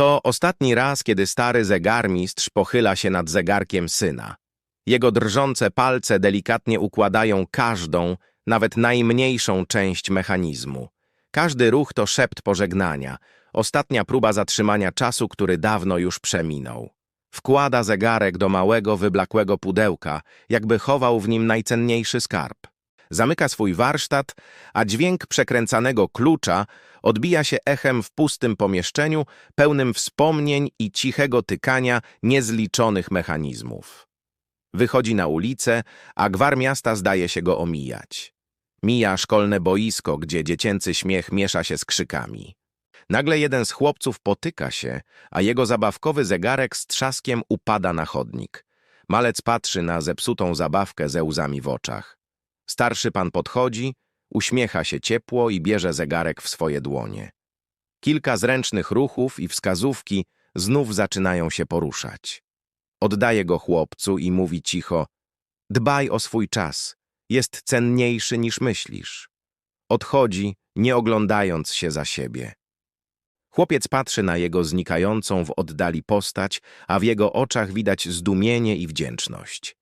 To ostatni raz, kiedy stary zegarmistrz pochyla się nad zegarkiem syna. Jego drżące palce delikatnie układają każdą, nawet najmniejszą część mechanizmu. Każdy ruch to szept pożegnania, ostatnia próba zatrzymania czasu, który dawno już przeminął. Wkłada zegarek do małego, wyblakłego pudełka, jakby chował w nim najcenniejszy skarb. Zamyka swój warsztat, a dźwięk przekręcanego klucza odbija się echem w pustym pomieszczeniu, pełnym wspomnień i cichego tykania niezliczonych mechanizmów. Wychodzi na ulicę, a gwar miasta zdaje się go omijać. Mija szkolne boisko, gdzie dziecięcy śmiech miesza się z krzykami. Nagle jeden z chłopców potyka się, a jego zabawkowy zegarek z trzaskiem upada na chodnik. Malec patrzy na zepsutą zabawkę ze łzami w oczach. Starszy pan podchodzi, uśmiecha się ciepło i bierze zegarek w swoje dłonie. Kilka zręcznych ruchów i wskazówki znów zaczynają się poruszać. Oddaje go chłopcu i mówi cicho: Dbaj o swój czas, jest cenniejszy niż myślisz. Odchodzi, nie oglądając się za siebie. Chłopiec patrzy na jego znikającą w oddali postać, a w jego oczach widać zdumienie i wdzięczność.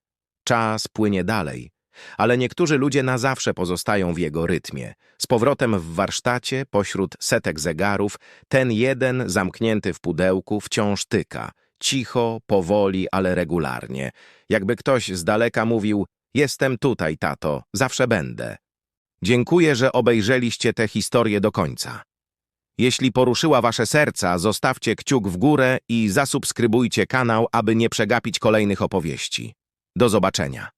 Czas płynie dalej, ale niektórzy ludzie na zawsze pozostają w jego rytmie. Z powrotem w warsztacie, pośród setek zegarów, ten jeden, zamknięty w pudełku, wciąż tyka. Cicho, powoli, ale regularnie. Jakby ktoś z daleka mówił, jestem tutaj, tato, zawsze będę. Dziękuję, że obejrzeliście tę historię do końca. Jeśli poruszyła wasze serca, zostawcie kciuk w górę i zasubskrybujcie kanał, aby nie przegapić kolejnych opowieści. Do zobaczenia.